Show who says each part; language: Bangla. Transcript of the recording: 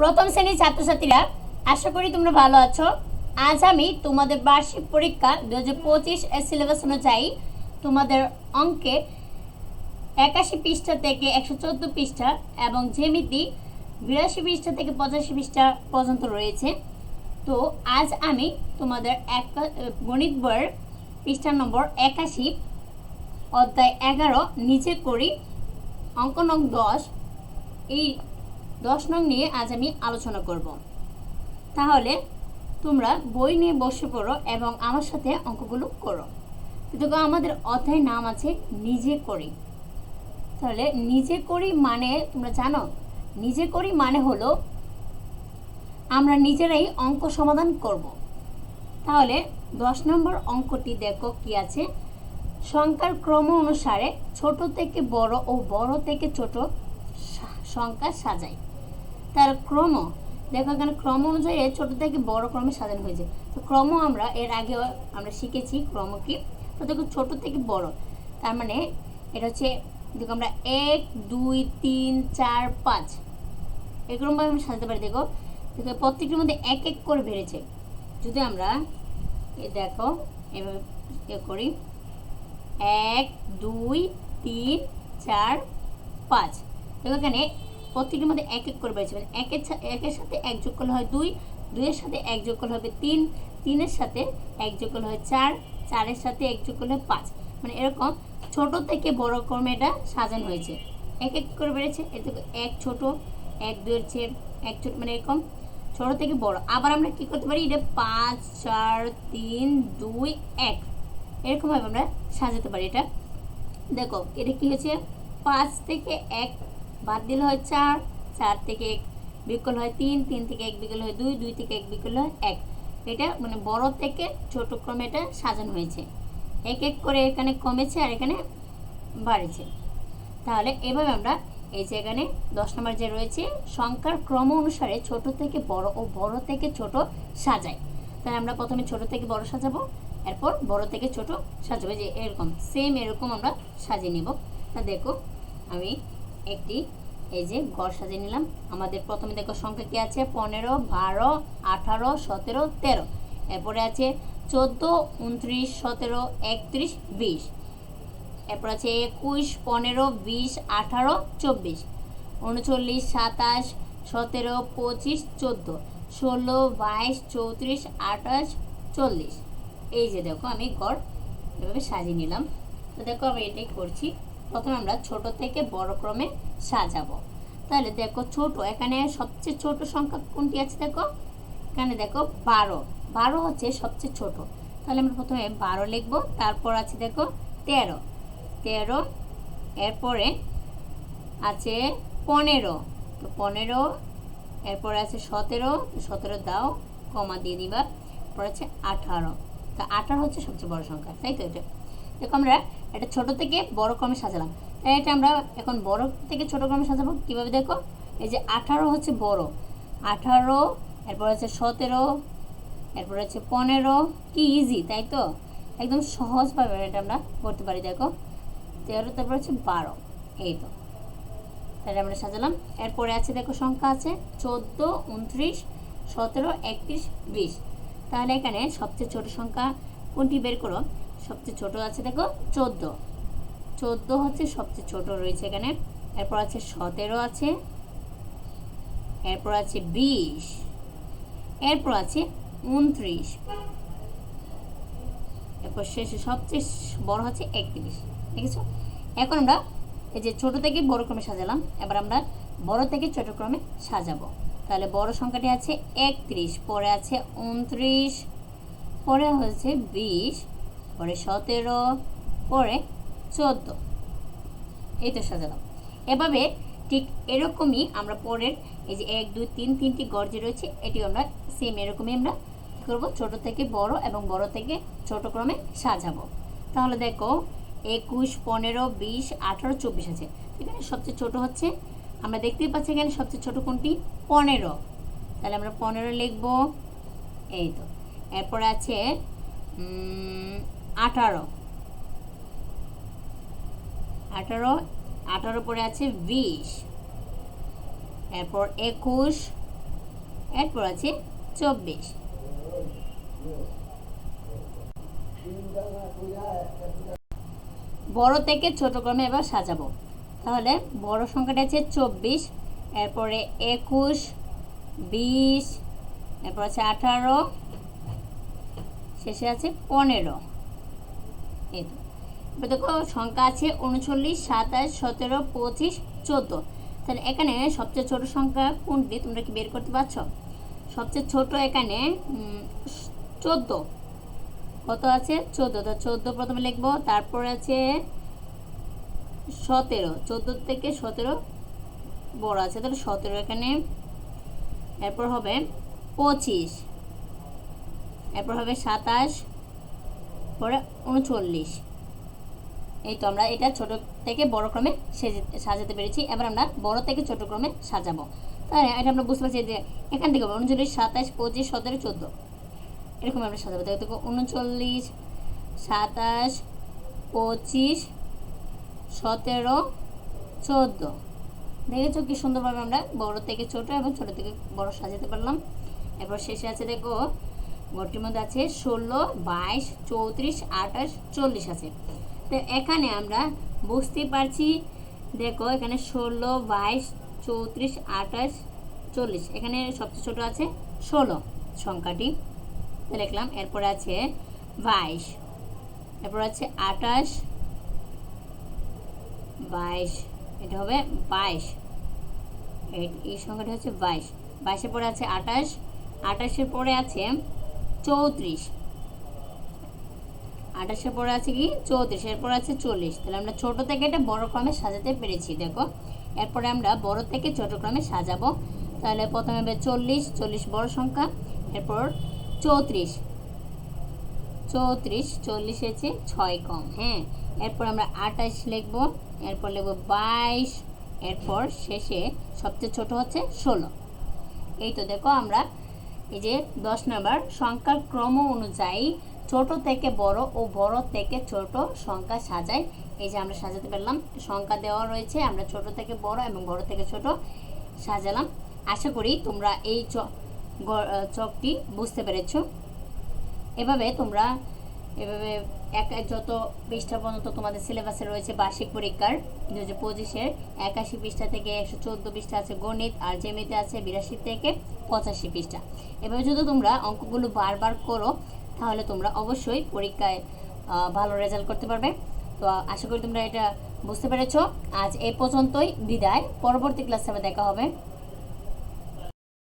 Speaker 1: প্রথম শ্রেণির ছাত্রছাত্রীরা, আশা করি তোমরা ভালো আছো। আজ আমি তোমাদের বার্ষিক পরীক্ষা দু হাজার পঁচিশ এর সিলেবাস অনুযায়ী তোমাদের অঙ্কে একাশি পৃষ্ঠা থেকে একশো চোদ্দ পৃষ্ঠা এবং জ্যামিতি বিরাশি পৃষ্ঠা থেকে পঁচাশি পৃষ্ঠা পর্যন্ত রয়েছে। তো আজ আমি তোমাদের এক গণিত বইয়ের পৃষ্ঠা নম্বর একাশি, অধ্যায় এগারো, নিচে করি অঙ্ক নং দশ। এই দশ নং নিয়ে আজ আমি আলোচনা করব। তাহলে তোমরা বই নিয়ে বসে পড়ো এবং আমার সাথে অঙ্কগুলো করো। দেখো, আমাদের অধ্যায় নাম আছে নিজে করি। তাহলে নিজে করি মানে তোমরা জানো, নিজে করি মানে হলো আমরা নিজেরাই অঙ্ক সমাধান করব। তাহলে দশ নম্বর অঙ্কটি দেখো কি আছে। সংখ্যার ক্রম অনুসারে ছোট থেকে বড় ও বড় থেকে ছোট সংখ্যা সাজাই। তার ক্রম, দেখো এখানে ক্রম অনুযায়ী ছোট থেকে বড় ক্রমে সাজানো হয়েছে। তো ক্রম আমরা এর আগে আমরা শিখেছি ক্রম কি তো দেখো ছোট থেকে বড়, তার মানে এটা হচ্ছে, দেখো আমরা এক, দুই, তিন, চার, পাঁচ, এরকমভাবে আমরা সাজাতে পারি, দেখো। দেখো প্রত্যেকটির মধ্যে এক এক করে বেড়েছে। যদি আমরা এ দেখো, এভাবে এ করি, এক, দুই, তিন, চার, পাঁচ, দেখো এখানে প্রত্যেকটির মধ্যে এক এক করে বেড়েছে। মানে একের একের সাথে এক যোগ করলে হয় দুই, দুইয়ের সাথে এক যোগ করলে হবে তিন, তিনের সাথে এক যোগ করলে হয় চার, চারের সাথে এক যোগ করলে হয় পাঁচ। মানে এরকম ছোট থেকে বড় ক্রমে এটা সাজানো হয়েছে। এক এক করে বেড়েছে থেকে এক ছোট, এক দুইয়ের চেয়ে এক ছোট মানে এরকম ছোট থেকে বড়। আবার আমরা কি করতে পারি? এটা পাঁচ, চার, তিন, দুই, এক। এরকমভাবে আমরা সাজাতে পারি এটা। দেখো, এটা কি হয়েছে? পাঁচ থেকে এক বাদ দিলে হয় চার চার থেকে এক বিকল হয় তিন তিন থেকে এক বিকল হয় দুই দুই থেকে এক বিকল হয় এক। এটা মানে বড় থেকে ছোট ক্রমে এটা সাজানো হয়েছে। এক এক করে এখানে কমেছে আর এখানে বাড়েছে। তাহলে এভাবে আমরা এই যে এখানে দশ নম্বর যে রয়েছে, সংখ্যার ক্রম অনুসারে ছোট থেকে বড় ও বড় থেকে ছোট সাজাই তাহলে আমরা প্রথমে ছোট থেকে বড় সাজাবো, এরপর বড় থেকে ছোট সাজাবো। যে এরকম সেম এরকম আমরা সাজিয়ে নেব। তা দেখো, আমি একটি এই যে ঘর সাজিয়ে নিলাম। আমাদের প্রথমে দেখো সংখ্যা কি আছে? পনেরো, বারো, আঠারো, সতেরো, তেরো। এরপরে আছে চোদ্দ, উনত্রিশ, সতেরো, একত্রিশ, বিশ। এরপর আছে একুশ, পনেরো, বিশ, আঠারো, চব্বিশ। উনচল্লিশ, সাতাশ, সতেরো, পঁচিশ, চোদ্দ। ষোলো, বাইশ, চৌত্রিশ, আঠাশ, চল্লিশ। এই যে দেখো আমি গড় এভাবে সাজিয়ে নিলাম। তো দেখো আমি এটাই করছি। প্রথমে আমরা ছোট থেকে বড় ক্রমে সাজাবো। তাহলে দেখো ছোট, এখানে সবচেয়ে ছোট সংখ্যা কোনটি আছে দেখো? এখানে দেখো বারো। বারো হচ্ছে সবচেয়ে ছোট। তাহলে আমরা প্রথমে বারো লিখব, তারপর আছে দেখো তেরো। তেরো, এরপরে আছে পনেরো। তো পনেরো, এরপরে আছে সতেরো। সতেরো দাও, কমা দিয়ে দিবা। এরপর আছে আঠারো। তো আঠারো হচ্ছে সবচেয়ে বড় সংখ্যা, তাই তো এটা? দেখো আমরা এটা ছোট থেকে বড় ক্রমে সাজালাম। তাই এটা আমরা এখন বড় থেকে ছোট ক্রমে সাজাবো। কীভাবে দেখো? এই যে আঠারো হচ্ছে বড়। আঠারো, এরপর আছে সতেরো, এরপর আছে পনেরো। কি ইজি তাই তো? একদম সহজভাবে এটা আমরা করতে পারি, দেখো। তেরো, তারপর হচ্ছে বারো। এই তো। তাহলে আমরা সাজালাম। এরপরে আছে, দেখো, সংখ্যা আছে চোদ্দ, উনত্রিশ, সতেরো, একত্রিশ, বিশ। তাহলে এখানে সবচেয়ে ছোট সংখ্যা কোনটি বের করো? সবচেয়ে ছোট আছে দেখো, চোদ্দ। চোদ্দ হচ্ছে সবচেয়ে ছোট রয়েছে এখানে। এরপর আছে সতেরো আছে। এরপর আছে বিশ। এরপর আছে উনত্রিশ। এরপর শেষে সবচেয়ে বড় হচ্ছে একত্রিশ। দেখেছ? এখন আমরা এই যে ছোট থেকে বড় ক্রমে সাজালাম। এবার আমরা বড় থেকে ছোট ক্রমে সাজাবো। তাহলে বড় সংখ্যাটি আছে একত্রিশ, পরে আছে উনত্রিশ, পরে হচ্ছে বিশ। পরে সতেরো, পরে চোদ্দ। এই তো সাজালাম। এভাবে ঠিক এরকমই আমরা পরের এই যে এক, দুই, তিন, তিনটি গড় যে রয়েছে এটি আমরা সেম এরকমই আমরা কী করব? ছোটো থেকে বড় এবং বড় থেকে ছোট ক্রমে সাজাবো। তাহলে দেখো, একুশ, পনেরো, বিশ, আঠারো, চব্বিশ আছে। এখানে সবচেয়ে ছোট হচ্ছে, আমরা দেখতেই পাচ্ছি এখানে সবচেয়ে ছোট কোনটি? পনেরো। তাহলে আমরা পনেরো লিখব, এই তো। এরপরে আছে আঠারো। আঠারো আঠারো পরে আছে বিশ। এরপর একুশ, এরপর আছে চব্বিশ। বড় থেকে ছোট ক্রমে এবার সাজাবো। তাহলে বড় সংখ্যাটা আছে চব্বিশ, এরপরে একুশ, বিশ, এরপর আছে আঠারো, শেষে আছে পনেরো। এবার দেখো সংখ্যা আছে উনচল্লিশ, সাতাশ, সতেরো, পঁচিশ, চোদ্দ। তাহলে এখানে সবচেয়ে ছোট সংখ্যা কোনটি? তোমরা কি বের করতে পারছ? সবচেয়ে ছোট এখানে চোদ্দ। কত আছে? চোদ্দ। তো চোদ্দ প্রথমে লিখব, তারপর আছে সতেরো। চোদ্দ থেকে সতেরো বড় আছে, তাহলে সতেরো এখানে। এরপর হবে পঁচিশ। এরপর হবে সাতাশ পরে উনচল্লিশ। এই তো আমরা এটা ছোট থেকে বড় ক্রমে সাজাতে পেরেছি। এবার আমরা বড় থেকে ছোট ক্রমে সাজাবো। তাহলে এটা আমরা বুঝতে পারছি যে এখান থেকে উনচল্লিশ সাতাশ, পঁচিশ, সতেরো, চোদ্দ। এরকম আমরা সাজাবো। তাই দেখো উনচল্লিশ, সাতাশ, পঁচিশ, সতেরো, চোদ্দ। দেখেছ কি সুন্দরভাবে আমরা বড় থেকে ছোট এবং ছোট থেকে বড় সাজাতে পারলাম। এরপর শেষে আছে দেখো ঘরটির মধ্যে আছে ষোলো, বাইশ, চৌত্রিশ, আঠাশ, চল্লিশ আছে। তো এখানে আমরা বুঝতে পারছি, দেখো এখানে ষোলো, বাইশ, চৌত্রিশ, আঠাশ, চল্লিশ। এখানে সবচেয়ে ছোট আছে ষোলো সংখ্যাটি। লিখলাম, এরপরে আছে বাইশ, এরপর আছে আঠাশ, বাইশ, এটা হবে বাইশ। এই সংখ্যাটা হচ্ছে বাইশ। বাইশের পরে আছে আঠাশ, আঠাশের পরে আছে চৌত্রিশ। আঠাশের পরে আছে কি? চৌত্রিশ। এরপর আছে চল্লিশ। তাহলে আমরা ছোট থেকে এটা বড় ক্রমে সাজাতে পেরেছি, দেখো। এরপরে আমরা বড় থেকে ছোট ক্রমে সাজাবো। তাহলে প্রথমে হবে চল্লিশ চল্লিশ বড় সংখ্যা। এরপর চৌত্রিশ। চৌত্রিশ, চল্লিশ হচ্ছে ছয় কম হ্যাঁ? এরপর আমরা আঠাশ লিখব। এরপর লিখব বাইশ। এরপর শেষে সবচেয়ে ছোট হচ্ছে ষোলো। এই তো দেখো আমরা এই যে দশ নম্বর, সংখ্যার ক্রম অনুযায়ী ছোট থেকে বড় ও বড় থেকে ছোট সংখ্যা সাজাই। এই যে আমরা সাজাতে পারলাম, সংখ্যা দেওয়া রয়েছে, আমরা ছোট থেকে বড় এবং বড় থেকে ছোট সাজালাম। আশা করি তোমরা এই চকটি বুঝতে পেরেছ। এভাবে তোমরা এভাবে এক এক যত পৃষ্ঠা পর্যন্ত তোমাদের সিলেবাসে রয়েছে বার্ষিক পরীক্ষার দু হাজার পঁচিশের একাশি পৃষ্ঠা থেকে একশো চোদ্দ পৃষ্ঠা আছে গণিত, আর জেমিতে আছে বিরাশি থেকে পঁচাশি পৃষ্ঠা। এভাবে যদি তোমরা অঙ্কগুলো বারবার করো, তাহলে তোমরা অবশ্যই পরীক্ষায় ভালো রেজাল্ট করতে পারবে। তো আশা করি তোমরা এটা বুঝতে পেরেছ। আজ এই পর্যন্তই, বিদায়। পরবর্তী ক্লাসে দেখা হবে।